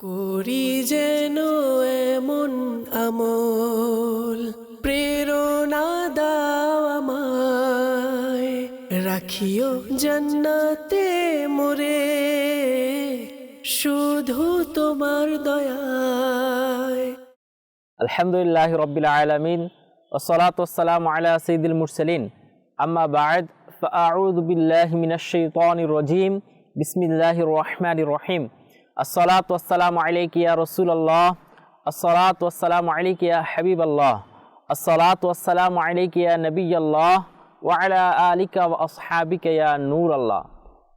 করি যেন এমন আমল প্রেরণা দাও আমায় রাখিও জান্নাতে মোরে শুধু তোমার দয়ায় আলহামদুলিল্লাহ রবিল আলমিন ওসলাত ওসালাম আলা সঈদুল মুরসলিন আম্মা বাদ فأعوذ بالله من الشيطان الرجيم بسم الله الرحمن الرحيم আসসালাত আসসালাম আলাইকিয়া রসুল্লাহ আসসালাত আসসালাম আলাইকিয়া হাবিব আল্লাহ আসসালাত আসসালাম আলাইকিয়া নবী আল্লাহ ওয়ালা আলিকা আসহাবিকা নূর আল্লাহ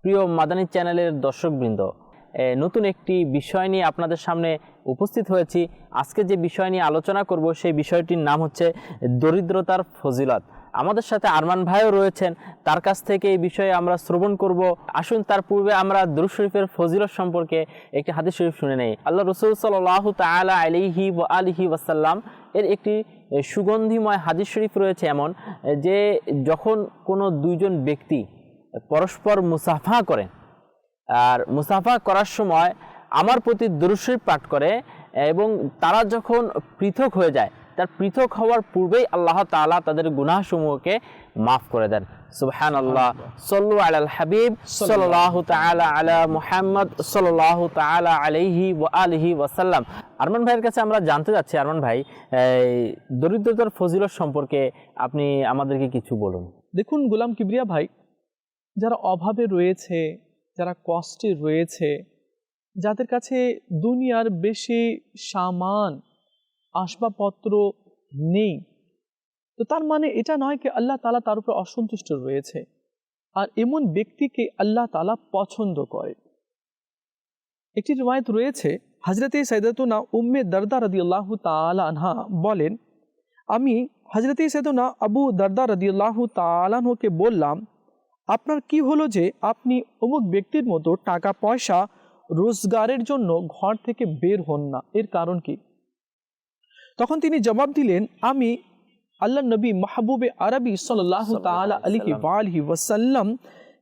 প্রিয় মাদানী চ্যানেলের দর্শকবৃন্দ নতুন একটি বিষয় নিয়ে আপনাদের সামনে উপস্থিত হয়েছি। আজকে যে বিষয় নিয়ে আলোচনা করব, সেই বিষয়টির নাম হচ্ছে দরিদ্রতার ফজিলত। আমাদের সাথে আরমান ভাইও রয়েছেন। তার কাছ থেকে এই বিষয়ে আমরা শ্রবণ করব। আসুন, তার পূর্বে আমরা দুরু শরীফের ফজিলত সম্পর্কে একটি হাদিস শরীফ শুনে নেই। আল্লাহ রসুল সাল্লাহ তালা আলিহি আলিহি ওয়াসাল্লাম এর একটি সুগন্ধিময় হাদিস শরীফ রয়েছে এমন, যে যখন কোনো দুইজন ব্যক্তি পরস্পর মুসাফা করেন, আর মুসাফা করার সময় আমার প্রতি দুরুশরীফ পাঠ করে এবং তারা যখন পৃথক হয়ে যায় তার পৃথক হওয়ার পূর্বেই আল্লাহ তাআলা তাদের গুনাহসমূহকে মাফ করে দেন। সুবহান আল্লাহ সল্লু আলাল হাবিব সাল্লাহ তাআলা আলা মুহাম্মদ সাল্লাহ তাআলা আলাইহি ও আলিহি ওয়াসাল্লাম আরমান ভাইয়ের কাছে আমরা জানতে যাচ্ছি আরমান ভাই দরিদ্রতার ফজিলত সম্পর্কে আপনি আমাদেরকে কিছু বলুন। দেখুন, গোলাম কিবরিয়া ভাই, যারা অভাবে রয়েছে, যারা কষ্টে রয়েছে, যাদের কাছে দুনিয়ার বেশি সামান আসবাবপত্র নেই। তো তার মানে এটা নয় কি আল্লাহ তালা তার উপর অসন্তুষ্ট রয়েছে। আর এমন ব্যক্তিকে আল্লাহ তালা পছন্দ করে। একটি রিওয়ায়ত রয়েছে হজরতে সৈদতুনা উম্মে দরদা রদি আল্লাহ আনহা বলেন, আমি হজরতে সৈদনা আবু দরদা রদি আল্লাহ তালানহকে বললাম, আপনার কি হলো যে আপনি অমুক ব্যক্তির মতো টাকা পয়সা রোজগারের জন্য ঘর থেকে বের হন না? এর কারণ কি? তখন তিনি জবাব দিলেন আমি আল্লাহ নবী মাহবুবে আরবি সাল্লাহ তালা আলিহি আলহি ওয়াসাল্লাম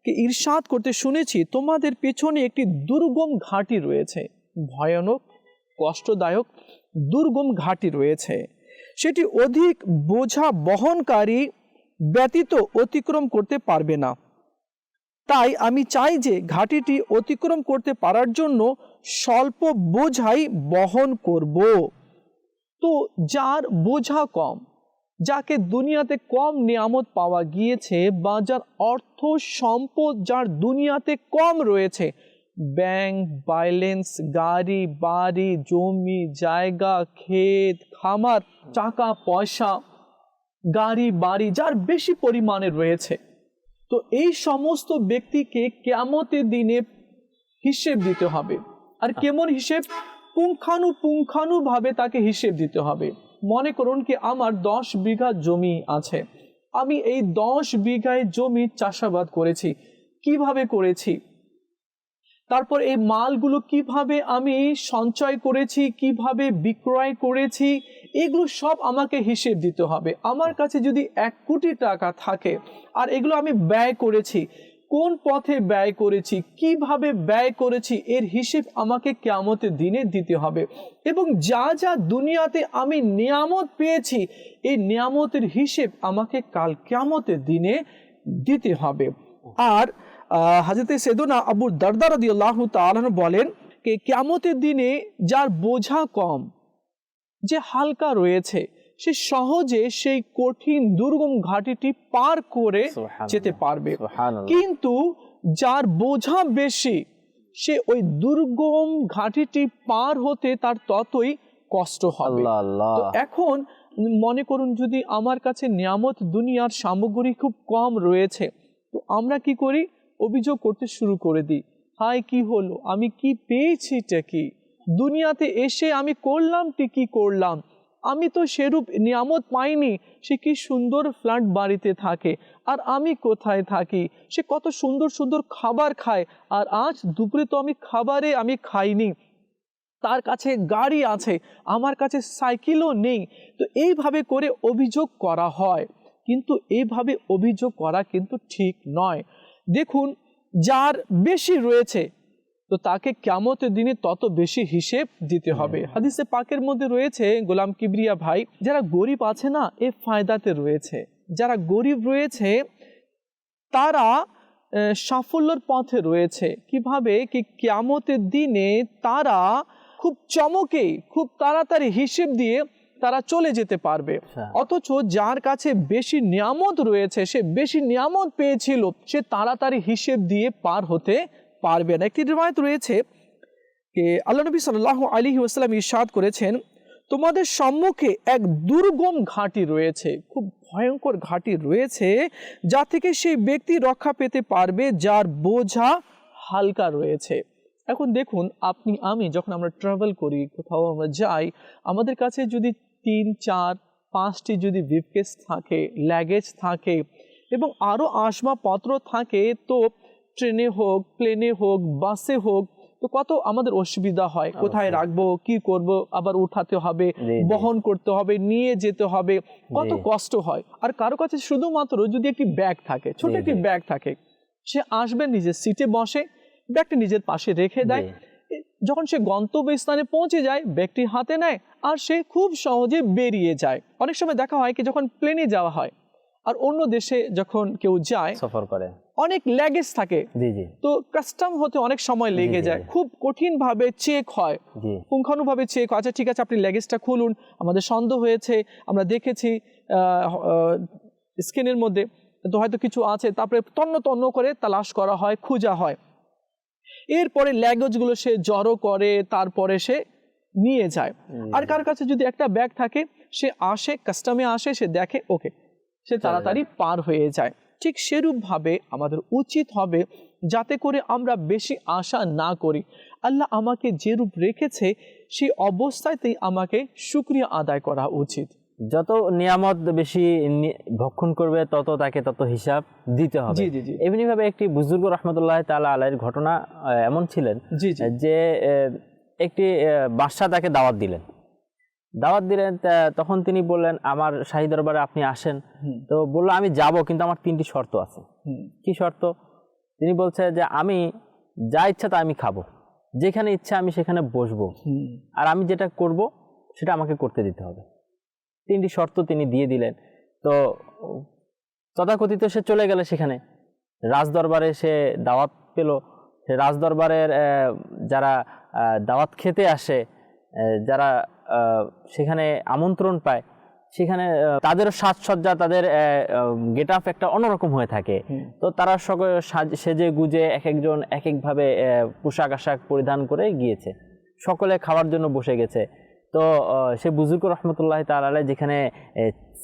কে ইরশাদ করতে শুনেছি তোমাদের পেছনে একটি দুর্গম ঘাঁটি রয়েছে ভয়ানক কষ্টদায়ক দুর্গম ঘাঁটি রয়েছে। সেটি অধিক বোঝা বহনকারী ব্যতীত অতিক্রম করতে পারবে না। তাই আমি চাই যে ঘাটিটি অতিক্রম করতে পারার জন্য স্বল্প বোঝাই বহন করব। তো যার বোঝা কম, যাকে দুনিয়াতে কম নিয়ামত পাওয়া গিয়েছে বা যার অর্থ সম্পদ যার দুনিয়াতে কম রয়েছে, ব্যাংক, ব্যালেন্স, গাড়ি, বাড়ি, জমি, জায়গা, ক্ষেত, খামার, টাকা, পয়সা, গাড়ি, বাড়ি যার বেশি পরিমাণে রয়েছে। তো এই সমস্ত ব্যক্তিকে কেমতের দিনে হিসেব দিতে হবে। আর কেমন হিসেব? পুঙ্খানু ভাবে তাকে হিসেব দিতে হবে। মনে করুন কি আমার দশ বিঘা জমি আছে। আমি এই দশ বিঘায় জমি চাষাবাদ করেছি। কীভাবে করেছি? তারপর এই মালগুলো কীভাবে আমি সঞ্চয় করেছি, কীভাবে বিক্রয় করেছি, এগুলো সব আমাকে হিসেব দিতে হবে। আমার কাছে যদি এক কোটি টাকা থাকে, আর এগুলো আমি ব্যয় করেছি কোন পথে ব্যয় করেছি, কীভাবে ব্যয় করেছি, এর হিসেব আমাকে কেয়ামতের দিনে দিতে হবে। এবং যা যা দুনিয়াতে আমি নিয়ামত পেয়েছি, এই নিয়ামতের হিসেব আমাকে কাল কেয়ামতের দিনে দিতে হবে। আর হাজরতে সেদনা আবু দরদার আল্লাহ তালন বলেন যে, কেয়ামতের দিনে যার বোঝা কম, যে হালকা রয়েছে সে সহজে সেই কঠিন দুর্গম ঘাটিটি পার করে যেতে পারবে। কিন্তু যার বোঝা বেশি সে ওই দুর্গম ঘাটিটি পার হতে তার ততই কষ্ট হবে। এখন মনে করুন যদি আমার কাছে নিয়ামত দুনিয়ার সামগ্রী খুব কম রয়েছে তো আমরা কি করি? অভিযোগ করতে শুরু করে দিই। হাই কি হলো? আমি কি পেয়েছিটা কি? দুনিয়াতে এসে আমি করলামটি কি করলাম? আমি তো সেরূপ নিয়ামত পাইনি। সে কি সুন্দর ফ্ল্যাট বাড়িতে থাকে। আর আমি কোথায় থাকি? সে কত সুন্দর সুন্দর খাবার খায়। আর আজ দুপুরে তো আমি খাবারে আমি খাইনি। তার কাছে গাড়ি আছে। আমার কাছে সাইকেলও নেই। তো এইভাবে করে অভিযোগ করা হয়। কিন্তু এইভাবে অভিযোগ করা কিন্তু ঠিক নয়। দেখুন, যার বেশি রয়েছে তো তাকে কেমতের দিনে তত বেশি হিসেব দিতে হবে। হাদিসে পাকের মধ্যে রয়েছে গোলাম কিবরিয়া ভাই যারা গরিব আছে না এ ফায়দাতে রয়েছে। যারা গরিব রয়েছে তারা সাফল্যের পথে রয়েছে। কীভাবে? কি কিয়ামতের দিনে তারা খুব চমকে খুব তাড়াতাড়ি হিসেব দিয়ে তারা চলে যেতে পারবে। আচ্ছা। অথচ যার কাছে বেশি নিয়ামত রয়েছে সে বেশি নিয়ামত পেয়েছিল সে তাড়াতাড়ি হিসেব দিয়ে পার হতে পারবে না। একটি রিবায়ত রয়েছে যে আল্লাহ নবী সাল্লাহ আলী ওয়াসাল্লাম ইরশাদ করেছেন, তোমাদের সম্মুখে এক দুর্গম ঘাঁটি রয়েছে, খুব ভয়ঙ্কর ঘাঁটি রয়েছে, যা থেকে সেই ব্যক্তি রক্ষা পেতে পারবে, যার বোঝা হালকা রয়েছে। এখন দেখুন, আপনি, আমি যখন আমরা ট্রাভেল করি, কোথাও আমরা যাই, আমাদের কাছে যদি তিন, চার, পাঁচটি যদি ব্রিফকেস থাকে ল্যাগেজ থাকে এবং আরও আসবাবপত্র থাকে, তো ট্রেনে হোক প্লেনে হোক বাসে হোক তো কত আমাদের অসুবিধা হয় কোথায় রাখব কি করব আবার উঠাতে হবে। বহন করতে হবে নিয়ে যেতে হবে কত কষ্ট হয়। আর কারও কাছে শুধুমাত্র যদি একটি ব্যাগ থাকে ছোট একটি ব্যাগ থাকে সে আসবে নিজের সিটে বসে ব্যাগটি নিজের পাশে রেখে দেয় যখন সে গন্তব্যস্থানে পৌঁছে যায় ব্যাগটি হাতে নেয় আর সে খুব সহজে বেরিয়ে যায়। অনেক সময় দেখা হয় কি যখন প্লেনে যাওয়া হয় আর অন্য দেশে যখন কেউ যায় সফর করে। অনেক ল্যাগেজ থাকে। তো কাস্টম হতে অনেক সময় লেগে যায়। খুব কঠিন ভাবে চেক হয় পুঙ্খানুভাবে চেক হয়। আচ্ছা ঠিক আছে আপনি ল্যাগেজটা খুলুন। আমাদের সন্দেহ হয়েছে আমরা দেখেছি স্ক্রিনের মধ্যে। তো হয়তো কিছু আছে। তারপরে তন্ন তন্ন করে তালাশ করা হয় খোঁজা হয়। এরপরে ল্যাগেজগুলো সে জড়ো করে তারপরে সে নিয়ে যায়। আর কার কাছে যদি একটা ব্যাগ থাকে সে আসে কাস্টমে আসে সে দেখে ওকে সে তাড়াতাড়ি পার হয়ে যায়। ঠিক সেরূপভাবে আমাদের উচিত হবে যাতে করে আমরা বেশি আশা না করি। আল্লাহ আমাকে যে রূপ রেখেছে সেই অবস্থাতেই আমাকে শুক্রিয়া আদায় করা উচিত। যত নিয়ামত বেশি ভক্ষণ করবে তত তাকে তত হিসাব দিতে হবে। জি জি জি। এমনি ভাবে একটি বুজুর্গ রহমতুল্লাহ তালা আলাইয়ের ঘটনা এমন ছিলেন যে একটি বাদশাহ তাকে দাওয়াত দিলেন। দাওয়াত দিলেন তখন তিনি বললেন আমার শাহী দরবারে আপনি আসেন। তো বলল আমি যাব কিন্তু আমার তিনটি শর্ত আছে। কি শর্ত? তিনি বলছে যে আমি যা ইচ্ছা তা আমি খাব। যেখানে ইচ্ছা আমি সেখানে বসবো। আর আমি যেটা করব সেটা আমাকে করতে দিতে হবে। তিনটি শর্ত তিনি দিয়ে দিলেন। তো তথাকথিত সে চলে গেলে সেখানে। রাজদরবারে সে দাওয়াত পেল। সে রাজদরবারের যারা দাওয়াত খেতে আসে যারা সেখানে আমন্ত্রণ পায় সেখানে তাদের সাজসজ্জা তাদের গেট আপ একটা অন্যরকম হয়ে থাকে। তো তারা সকলে সাজ- গুজে এক একজন এক একভাবে পোশাক আশাক পরিধান করে গিয়েছে। সকলে খাওয়ার জন্য বসে গেছে। তো সে বুজুর্গ রহমতুল্লাহ তালা যেখানে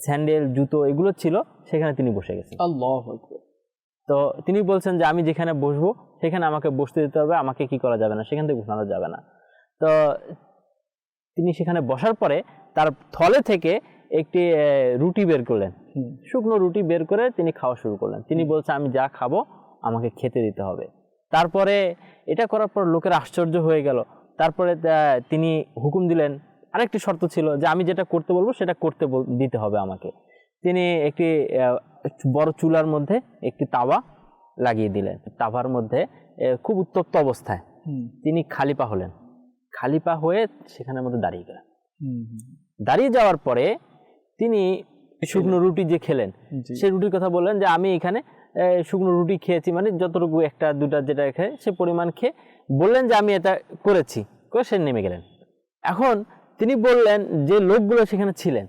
স্যান্ডেল জুতো এগুলো ছিল সেখানে তিনি বসে গেছেন। আল্লাহ তো তিনি বলছেন যে আমি যেখানে বসবো সেখানে আমাকে বসতে দিতে হবে আমাকে কি করা যাবে না? সেখান থেকে বসানো যাবে না। তো তিনি সেখানে বসার পরে তার থলে থেকে একটি রুটি বের করলেন। শুকনো রুটি বের করে তিনি খাওয়া শুরু করলেন। তিনি বলছে আমি যা খাব আমাকে খেতে দিতে হবে। তারপরে এটা করার পর লোকের আশ্চর্য হয়ে গেল। তারপরে তিনি হুকুম দিলেন আরেকটি শর্ত ছিল যে আমি যেটা করতে বলব সেটা করতে দিতে হবে আমাকে। তিনি একটি বড় চুলার মধ্যে একটি তাওয়া লাগিয়ে দিলেন। তাওয়ার মধ্যে খুব উত্তপ্ত অবস্থায় তিনি খালি পা হলেন। খালি পা হয়ে সেখানের মধ্যে দাঁড়িয়ে গেলেন। দাঁড়িয়ে যাওয়ার পরে তিনি শুকনো রুটি যে খেলেন। সেই রুটির কথা বললেন যে আমি এখানে শুকনো রুটি খেয়েছি মানে যতটুকু একটা দুটা যেটা খেয়ে সে পরিমাণ খেয়ে বললেন যে আমি এটা করেছি। করে সে নেমে গেলেন। এখন তিনি বললেন যে লোকগুলো সেখানে ছিলেন।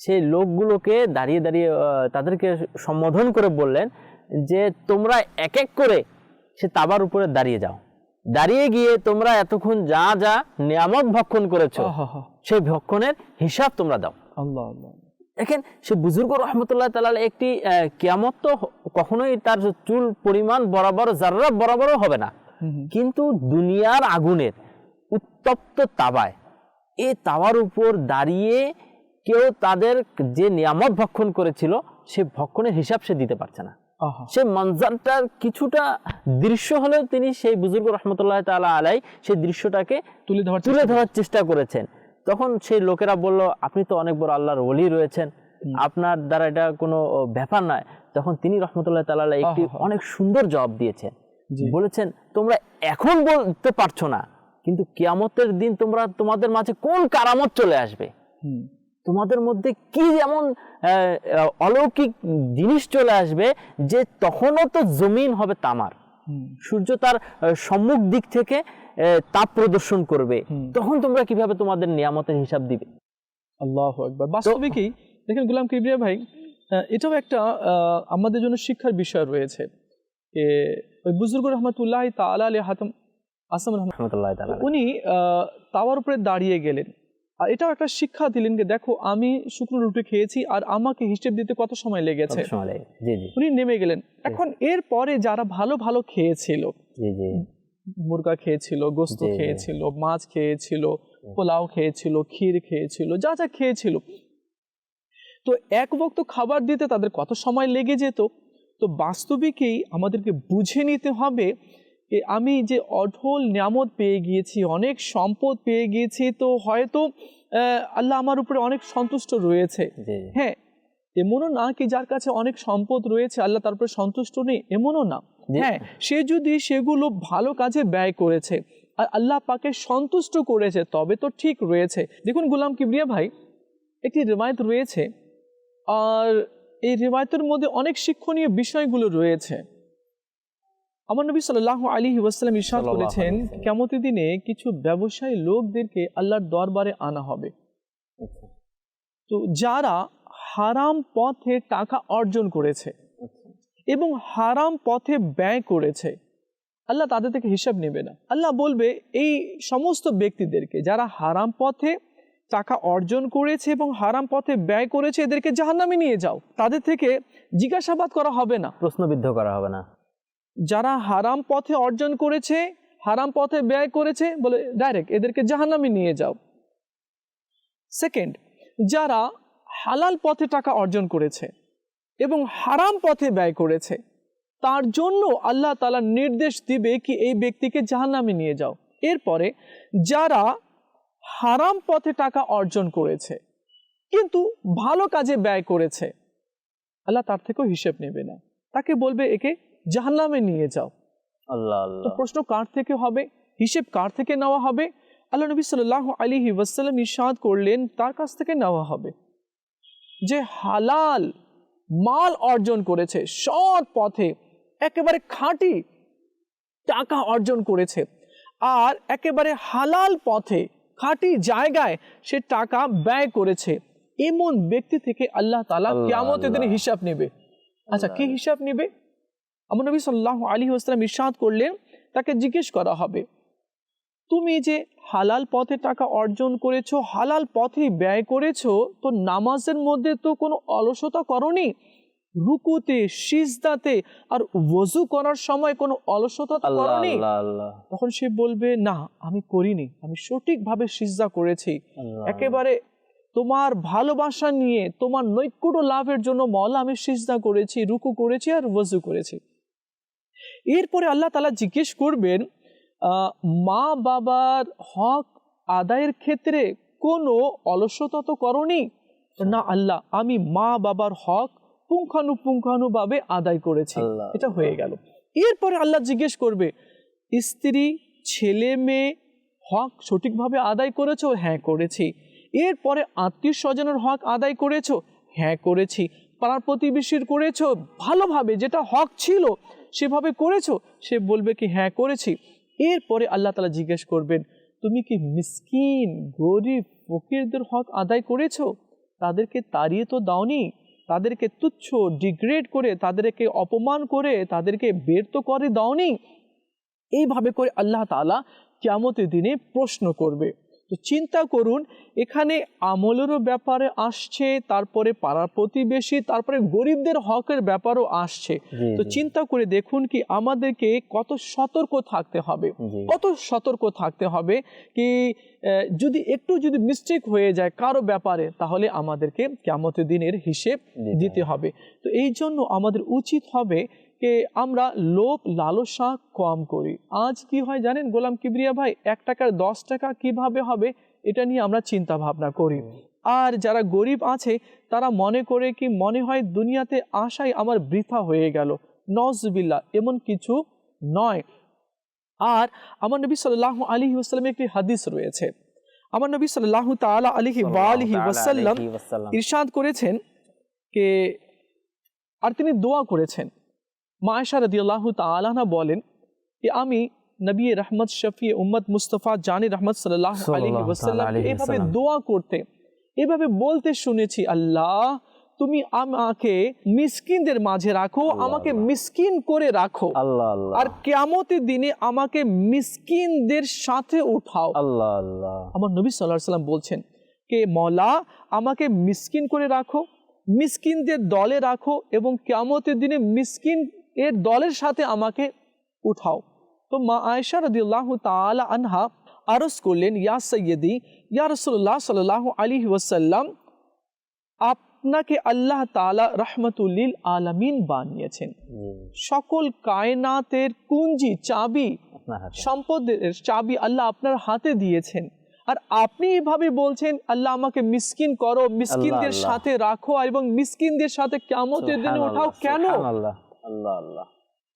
সেই লোকগুলোকে দাঁড়িয়ে দাঁড়িয়ে তাদেরকে সম্বোধন করে বললেন যে তোমরা এক এক করে সে তাবার উপরে দাঁড়িয়ে যাও। দাঁড়িয়ে গিয়ে তোমরা এতক্ষণ যা যা নিয়ামত ভক্ষণ করেছ সেই ভক্ষণের হিসাব তোমরা দাও। আল্লাহ আল্লাহ। দেখেন সে বুজুর্গ রহমতুল্লাহ তালাল একটি আহ, কিয়ামত তো কখনোই তার চুল পরিমাণ বরাবর যার্রা বরাবরও হবে না। কিন্তু দুনিয়ার আগুনের উত্তপ্ত তাবায় এই তাওয়ার উপর দাঁড়িয়ে কেউ তাদের যে নিয়ামত ভক্ষণ করেছিল সে ভক্ষণের হিসাব সে দিতে পারছে না। আহা, সে মঞ্জারটার কিছুটা দৃশ্য হলেও তিনি সেই বুজুর্গ রহমতুল্লাহ তালা আলাই সেই দৃশ্যটাকে তুলে ধরার তুলে ধরার চেষ্টা করেছেন। তখন সেই লোকেরা বলল আপনি তো অনেক বড় আল্লাহর ওলি রয়েছেন। আপনার দ্বারা এটা কোনো ব্যাপার নয়। তখন তিনি রহমতুল্লাহ তালা একটি অনেক সুন্দর জবাব দিয়েছেন। বলেছেন তোমরা এখন বলতে পারছ না কিন্তু কিয়ামতের দিন তোমরা তোমাদের মাঝে কোন কারামত চলে আসবে? তোমাদের মধ্যে কি আহ, অলৌকিক জিনিস চলে আসবে যে তখনও তো জমিন হবে তামার। সূর্য তার সম্মুখ দিক থেকে তাপ প্রদর্শন করবে। তখন তোমরা কীভাবে তোমাদের নিয়ামতের হিসাব দিবে? আল্লাহ একবার বাস্তবিকই দেখেন গুলাম কিবরিয়া ভাই এটাও একটা আহ, আমাদের জন্য শিক্ষার বিষয় রয়েছে। ওই বুজুর্গ রহমতুল্লাহ তালা আলী হাতম আসাম রহমতুল্লাহ উনি আহ, তাওয়ার উপরে দাঁড়িয়ে গেলেন। আর এটাও একটা শিক্ষা দিলেন যে দেখো আমি শুকনো রুটি খেয়েছি আর আমাকে হিসেব দিতে কত সময় লেগেছে? উনি নেমে গেলেন। এখন এর পরে যারা ভালো ভালো খেয়েছিল মুরগা খেয়েছিল গোস্ত। খেয়েছিল মাছ খেয়েছিল পোলাও খেয়েছিল ক্ষীর খেয়েছিল যা যা খেয়েছিল। তো এক বক্ত খাবার দিতে তাদের কত সময় লেগে যেত? তো বাস্তবিকেই আমাদেরকে বুঝে নিতে হবে আমি যে অঢল নিয়ামত পেয়ে গিয়েছি অনেক সম্পদ পেয়ে গিয়েছি তো হয়তো আল্লাহ আমার উপরে অনেক সন্তুষ্ট রয়েছে। হ্যাঁ এমনও না কি যার কাছে অনেক সম্পদ রয়েছে আল্লাহ তার উপরে সন্তুষ্ট নেই এমনও না। হ্যাঁ সে যদি সেগুলো ভালো কাজে ব্যয় করেছে আর আল্লাহ পাকে সন্তুষ্ট করেছে তবে তো ঠিক রয়েছে। দেখুন গুলাম কিবরিয়া ভাই একটি রেওয়ায়ত রয়েছে আর এই রেওয়ায়তের মধ্যে অনেক শিক্ষণীয় বিষয়গুলো রয়েছে। আমার নবী সাল্লাহ আলী ওয়াসাল্লাম ইরশাদ করেছেন কেমতের দিনে কিছু ব্যবসায়ী লোকদেরকে আল্লাহর দরবারে আনা হবে। আচ্ছা, তো যারা হারাম পথে টাকা অর্জন করেছে আচ্ছা। এবং হারাম পথে ব্যয় করেছে আল্লাহ তাদের থেকে হিসাব নেবে না। আল্লাহ বলবে এই সমস্ত ব্যক্তিদেরকে যারা হারাম পথে টাকা অর্জন করেছে এবং হারাম পথে ব্যয় করেছে এদেরকে জাহান্নামে নিয়ে যাও। তাদের থেকে জিজ্ঞাসাবাদ করা হবে না। প্রশ্নবিদ্ধ করা হবে না। যারা হারাম পথে অর্জন করেছে, হারাম পথে ব্যয় করেছে, বলে ডাইরেক্ট এদেরকে জাহান্নামে নিয়ে যাও। সেকেন্ড যারা হালাল পথে টাকা অর্জন করেছে এবং হারাম পথে ব্যয় করেছে, তার জন্য আল্লাহ তালা নির্দেশ দিবে কি এই ব্যক্তিকে জাহান্নামে নিয়ে যাও। এরপরে, যারা হারাম পথে টাকা অর্জন করেছে, কিন্তু ভালো কাজে ব্যয় করেছে, আল্লাহ তার থেকেও হিসেব নেবে না। তাকে বলবে একে জাহান্নামে নিয়ে যাও। আল্লাহ তো আল্লাহ প্রশ্ন কার থেকে হবে? হিসেব কার থেকে নেওয়া হবে? আল্লাহ নবী সাল্লাহ আলী ওয়াসাল্লাম ইরশাদ করলেন তার কাছ থেকে নেওয়া হবে। যে হালাল মাল অর্জন করেছে সৎ পথে একেবারে খাঁটি টাকা অর্জন করেছে আর একেবারে হালাল পথে খাঁটি জায়গায় সে টাকা ব্যয় করেছে এমন ব্যক্তি থেকে আল্লাহ তালা আল্লাহ, কেমতের হিসাব নেবে। আচ্ছা কি হিসাব নেবে? আমার নবী সাল্লাহ আলী আসলাম ইরশাদ করলেন তাকে জিজ্ঞেস করা হবে তুমি যে হালাল পথে টাকা অর্জন করেছ হালাল পথে ব্যয় করেছ তো নামাজের মধ্যে তো কোনো অলসতা করনি? রুকুতে সিজদাতে আর ওযু করার সময় কোনো অলসতা করনি? তখন সে বলবে না আমি করিনি আমি সঠিকভাবে সিজদা করেছি। একেবারে তোমার ভালোবাসা নিয়ে তোমার নৈকুট লাভের জন্য মলা আমি সিজদা করেছি রুকু করেছি আর ওযু করেছি। এরপরে আল্লাহ তালা জিজ্ঞেস করবেন মা বাবার হক আদায়ের ক্ষেত্রে কোনো অলসতা তো করনি? না আল্লাহ আমি মা বাবার হক পুঙ্খানুপুঙ্খানুভাবে আদায় করেছি। এটা হয়ে গেল। এরপরে আল্লাহ জিজ্ঞেস করবে স্ত্রী ছেলে মেয়ে হক সঠিকভাবে আদায় করেছ? হ্যাঁ করেছি। এরপরে আত্মীয় স্বজনের হক আদায় করেছ? হ্যাঁ করেছি। পাড়ার প্রতিবেশীর করেছ? ভালোভাবে যেটা হক ছিল সেভাবে করেছ, সে বলবে কি হ্যাঁ করেছি। এরপরে আল্লাহ তালা জিজ্ঞেস করবেন, তুমি কি মিসকিন, গরিব, ফকিরদের হক আদায় করেছ? তাদেরকে তাড়িয়ে তো দাওনি, তাদেরকে তুচ্ছ, ডিগ্রেড করে, তাদেরকে অপমান করে, তাদেরকে বের তো করে দাওনি? এইভাবে করে আল্লাহ তালা কিয়ামতের দিনে প্রশ্ন করবে। তো চিন্তা করুন এখানে আমলেরও ব্যাপারে আসছে তারপরে পাড়ার প্রতিবেশী তারপরে গরিবদের হকের ব্যাপারও আসছে। তো চিন্তা করে দেখুন কি আমাদেরকে কত সতর্ক থাকতে হবে কত সতর্ক থাকতে হবে কি যদি একটু যদি মিস্টেক হয়ে যায় কারও ব্যাপারে তাহলে আমাদেরকে কেমতের দিনের হিসেব দিতে হবে। তো এই জন্য আমাদের উচিত হবে যে আমরা লোভ লালসা কম করি। আজ কি হয় জানেন গোলাম কিবরিয়া ভাই? এক টাকার দশ টাকা কীভাবে হবে এটা নিয়ে আমরা চিন্তা ভাবনা করি আর যারা গরিব আছে তারা মনে করে কি মনে হয় দুনিয়াতে আশাই আমার বৃথা হয়ে গেল। নজবিল্লা এমন কিছু নয়। আর আমার নবী সাল্লাহ আলী ওয়াসাল্লামের একটি হাদিস রয়েছে। আমার নবী সাল্লাহ তালা আলিহি আলিহি ওয়াসাল্লাম। ইরশাদ করেছেন কে আর তিনি দোয়া করেছেন। মা আয়সা রদিয়াল্লাহ তালানা বলেন যে আমি নবী রহমত শফি উম্মদ মুস্তফা জানি রহমত সাল্লাহ আলী এভাবে দোয়া করতে এভাবে বলতে শুনেছি আল্লাহ তুমি আমাকে মিসকিনদের মাঝে রাখো আমাকে মিসকিন করে রাখো। আল্লাহ আর কেয়ামতের দিনে আমাকে মিসকিনদের সাথে উঠাও। আল্লাহ আল্লাহ। আমার নবী সাল্লাহ সাল্লাম বলছেন কে মলা আমাকে মিসকিন করে রাখো মিসকিনদের দলে রাখো এবং কেয়ামতের দিনে মিসকিন এর দলের সাথে আমাকে উঠাও। তো মা আয়েশা রদিউল্লাহ তালা আনহা আরস করলেন ইয়া সৈয়দি ইয়া রসুল্লাহ সাল্লাহ আলী ওয়াসাল্লাম আপনাকে আল্লাহ তালা রহমতুল্লিল আলামিন বানিয়েছেন। সকল কায়নাতের কুঞ্জি চাবি সম্পদের চাবি আল্লাহ আপনার হাতে দিয়েছেন। আর আপনি এভাবে বলছেন আল্লাহ আমাকে মিসকিন করো মিসকিনদের। সাথে রাখো এবং মিসকিনদের সাথে কেমতের দিনে ওঠাও কেন? আল্লাহ আল্লাহ আল্লাহ।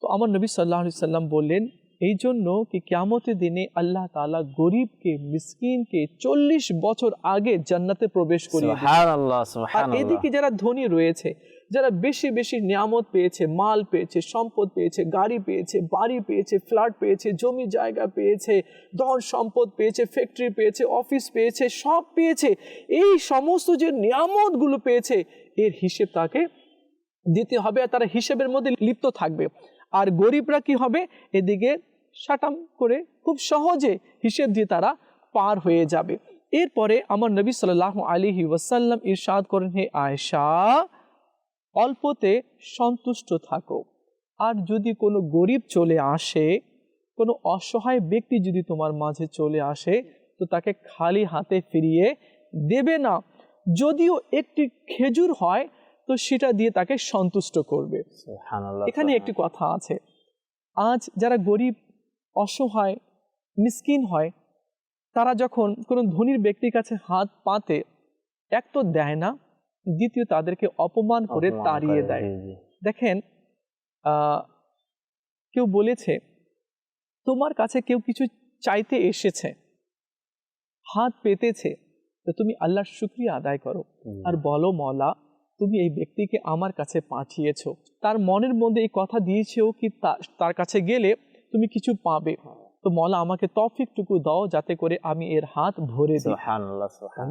তো আমার নবী সাল্লাহ সাল্লাম বললেন এই জন্য কি কেয়ামতের দিনে আল্লাহ তাআলা গরিবকে মিসকিনকে চল্লিশ বছর আগে জান্নাতে প্রবেশ করিয়ে আর এদিকে যারা ধনী রয়েছে যারা বেশি বেশি নিয়ামত পেয়েছে মাল পেয়েছে সম্পদ পেয়েছে গাড়ি পেয়েছে বাড়ি পেয়েছে ফ্ল্যাট পেয়েছে জমি জায়গা পেয়েছে ধন সম্পদ পেয়েছে ফ্যাক্টরি পেয়েছে অফিস পেয়েছে সব পেয়েছে এই সমস্ত যে নিয়ামতগুলো পেয়েছে এর হিসেব তাকে দিতে হবে আর তারা হিসেবের মধ্যে লিপ্ত থাকবে। আর গরিবরা কি হবে? এদিকে সাটাম করে খুব সহজে হিসেব দিয়ে তারা পার হয়ে যাবে। এরপরে আমার নবী সাল্লাহ আলী ওয়াসাল্লাম ইরশাদ করেন, হে আয়সা অল্পতে সন্তুষ্ট থাকো। আর যদি কোনো গরিব চলে আসে, কোনো অসহায় ব্যক্তি যদি তোমার মাঝে চলে আসে, তো তাকে খালি হাতে ফিরিয়ে দেবে না। যদিও একটি খেজুর হয় তো সেটা দিয়ে তাকে সন্তুষ্ট করবে। এখানে একটি কথা আছে। আজ যারা গরিব অসহায় মিসকিন হয় তারা যখন কোনো ধনীর ব্যক্তির কাছে হাত পাতে এক তো দেয় না দ্বিতীয় তাদেরকে অপমান করে তাড়িয়ে দেয়। দেখেন কেউ বলেছে তোমার কাছে কেউ কিছু চাইতে এসেছে হাত পেতেছে তো তুমি আল্লাহর শুক্রিয়া আদায় করো। আর বলো মলা তুমি এই ব্যক্তিকে আমার কাছে পাঠিয়েছো। তার মনের মধ্যে এই কথা দিয়েছেও কি তার কাছে গেলে তুমি কিছু পাবে? তো মলা আমাকে তফিকটুকু দাও যাতে করে আমি এর হাত ভরে দিই।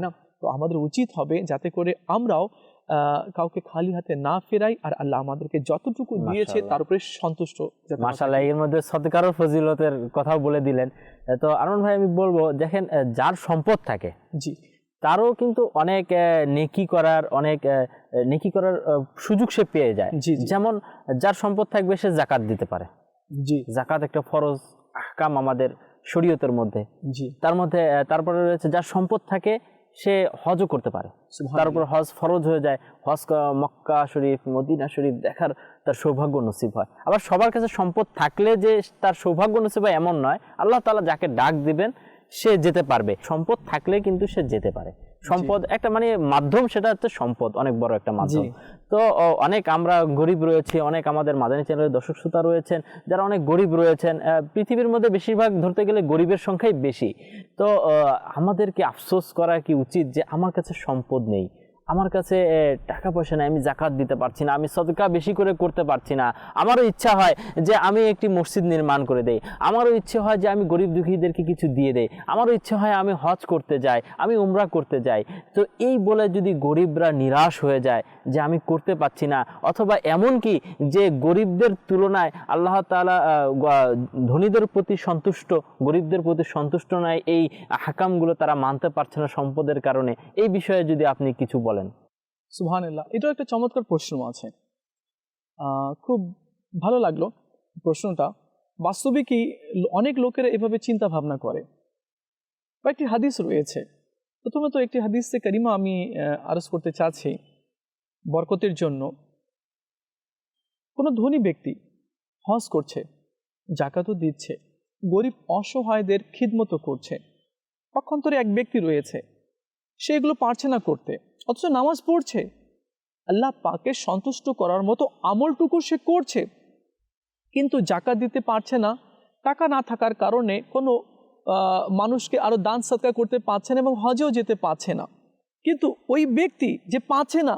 না? তো আমাদের উচিত হবে যাতে করে আমরাও আহ, কাউকে খালি হাতে না ফেরাই আর আল্লাহ আমাদেরকে যতটুকু দিয়েছে তার উপরে সন্তুষ্ট মাশাআল্লাহ এর মধ্যে সদকারও ফজিলতের কথাও বলে দিলেন। তো আরমান ভাই আমি বলব দেখেন যার সম্পদ থাকে জি। তারও কিন্তু অনেক নেকি করার অনেক নেকি করার সুযোগ সে পেয়ে যায়। যেমন যার সম্পদ থাকবে সে জাকাত দিতে পারে। জি। জাকাত একটা ফরজ আহকাম আমাদের শরীয়তের মধ্যে। জি। তার মধ্যে তারপরে রয়েছে যার সম্পদ থাকে সে হজও করতে পারে। তার উপর হজ ফরজ হয়ে যায়। হজ মক্কা শরীফ মদিনা শরীফ দেখার তার সৌভাগ্য নসিব হয়। আবার সবার কাছে সম্পদ থাকলে যে তার সৌভাগ্য নসিব হয় এমন নয়। আল্লাহ তালা যাকে ডাক দিবেন সে যেতে পারবে। সম্পদ থাকলে কিন্তু সে যেতে পারে। সম্পদ একটা মানে মাধ্যম সেটা হচ্ছে সম্পদ অনেক বড় একটা মাধ্যম। তো অনেক আমরা গরিব রয়েছি অনেক আমাদের মাদানী চ্যানেলের দর্শক শ্রোতা রয়েছেন যারা অনেক গরিব রয়েছেন পৃথিবীর মধ্যে বেশিরভাগ ধরতে গেলে গরিবের সংখ্যাই বেশি। তো আমাদেরকে আফসোস করা কি উচিত যে আমার কাছে সম্পদ নেই? আমার কাছে টাকা পয়সা নেই, আমি জাকাত দিতে পারছি না, আমি সদকা বেশি করে করতে পারছি না। আমারও ইচ্ছা হয় যে আমি একটি মসজিদ নির্মাণ করে দেই। আমারও ইচ্ছে হয় যে আমি গরিব দুঃখীদেরকে কিছু দিয়ে দেই। আমারও ইচ্ছে হয় আমি হজ করতে যাই, আমি উমরা করতে যাই। তো এই বলে যদি গরিবরা নিরাশ হয়ে যায় যে আমি করতে পারছি না, অথবা এমন কি যে গরিবদের তুলনায় আল্লাহ গ- ধনীদের প্রতি সন্তুষ্ট, গরিবদের প্রতি সন্তুষ্ট নয় এই হাকামগুলো তারা মানতে পারছে না সম্পদের কারণে, এই বিষয়ে যদি আপনি কিছু বলেন। সুবহানাল্লাহ। এটাও একটা চমৎকার প্রশ্ন আছে। খুব ভালো লাগল প্রশ্নটা। বাস্তবিকই অনেক লোকেরা এভাবে চিন্তা ভাবনা করে? কয়েকটি হাদিস রয়েছে। প্রথমত একটি হাদিসে কারিমা আমি আরজ করতে চাচ্ছি বরকতের জন্য। কোনো ধনী ব্যক্তি হজ করছে জাকাতও দিচ্ছে, গরিব অসহায়দের খিদমতো করছে। পক্ষান্তরে এক ব্যক্তি রয়েছে সে এগুলো পারছে না করতে। অথচ নামাজ পড়ছে। আল্লাহ পাকে সন্তুষ্ট করার মতো আমলটুকু সে করছে। কিন্তু জাকাত দিতে পারছে না। টাকা না থাকার কারণে কোনো মানুষকে আরও দান সৎকার করতে পারছে না এবং হজেও যেতে পারছে না। কিন্তু ওই ব্যক্তি যে পাচ্ছে না,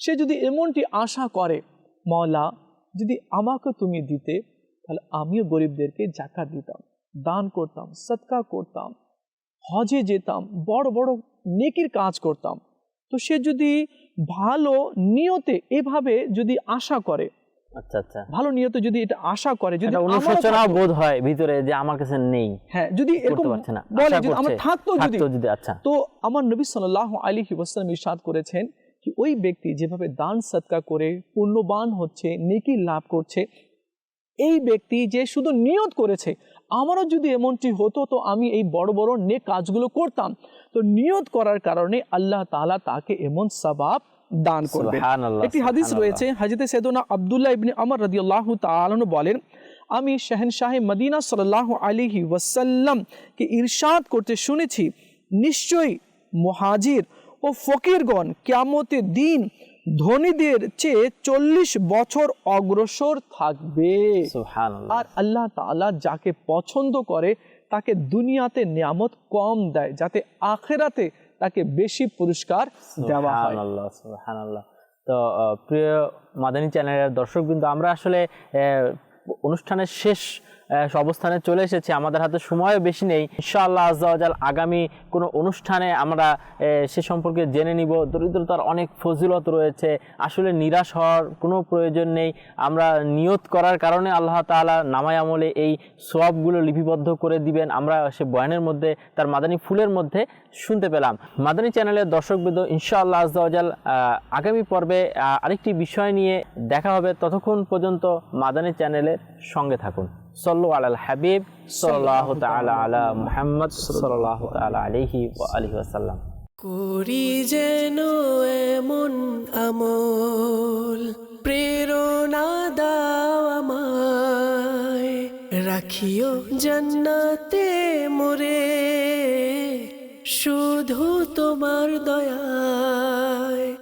সে যদি এমনটি আশা করে, মওলা, যদি আমাকে তুমি দিতে, তাহলে আমিও গরিবদেরকে জাকাত দিতাম, দান করতাম সৎকা করতাম, হজে যেতাম, বড় বড় নেকির কাজ করতাম। তো সে যদি ভালো নিয়তে এভাবে যদি আশা করে আচ্ছা আচ্ছা। ভালো নিয়তে যদি এটা আশা করে যদি অনুশোচনা বোধ হয় ভিতরে যে আমার কাছে নেই। হ্যাঁ যদি এরকম পারছে না। বলে যদি আমার থাকতো যদি যদি আচ্ছা। তো আমার নবী সাল্লাহ আলী ওয়াসাল্লাম ইরশাদ করেছেন কি ওই ব্যক্তি যেভাবে দান সৎকা করে পুণ্যবান হচ্ছে নেকি লাভ করছে এই ব্যক্তি যে শুধু নিয়ত করেছে আমারও যদি এমনটি হতো তো আমি এই বড় বড় নে কাজগুলো করতাম। তো নিয়ত করার কারণে আল্লাহ তাআলা তাকে এমন সবাব দান করবে একটি হাদিস রয়েছে হাজিতে সেদনা আবদুল্লাহ ইবনে আমর রাদিয়াল্লাহু তাআলা বলেন আমি শাহেনশাহে মদিনা সাল্লাল্লাহু আলাইহি ওয়াসাল্লাম কে ইরশাদ করতে শুনেছি। নিশ্চয়ই মুহাজির ও ফকিরগণ কিয়ামতের দিন ধনীদের চেয়ে চল্লিশ বছর অগ্রসর থাকবে। আর আল্লাহ তাআলা যাকে পছন্দ করে তাকে দুনিয়াতে নিয়ামত কম দেয় যাতে আখেরাতে তাকে বেশি পুরস্কার দেওয়া হয়। তো প্রিয় মাদানী চ্যানেলের দর্শক কিন্তু আমরা আসলে অনুষ্ঠানের শেষ অবস্থানে চলে এসেছি। আমাদের হাতে সময়ও বেশি নেই। ইনশাআল্লাহ আজাল আগামী কোনো অনুষ্ঠানে আমরা সে সম্পর্কে জেনে নিব। দরিদ্রতার অনেক ফজিলত রয়েছে। আসলে নিরাশ হওয়ার কোনো প্রয়োজন নেই। আমরা নিয়ত করার কারণে আল্লাহ তাআলা নামায় আমলে এই সোয়াবগুলো লিপিবদ্ধ করে দিবেন। আমরা সে বয়ানের মধ্যে, তার মাদানী ফুলের মধ্যে শুনতে পেলাম। মাদানী চ্যানেলের দর্শকবৃন্দ, ইনশাআল্লাহ আজাল আগামী পর্বে আরেকটি বিষয় নিয়ে দেখা হবে। ততক্ষণ পর্যন্ত মাদানী চ্যানেলের সঙ্গে থাকুন। সল্লু আলাল হাবিব সাল্লাহ তাআলা আলা মুহাম্মদ সাল্লাহ তাআলা আলাইহি ওয়া আলিহি ওয়াসাল্লাম। করি যেন এমন আমল প্রেরণা দাও আমায়, রাখিও জান্নাতে মোরে, শুধু তোমার দয়ায়।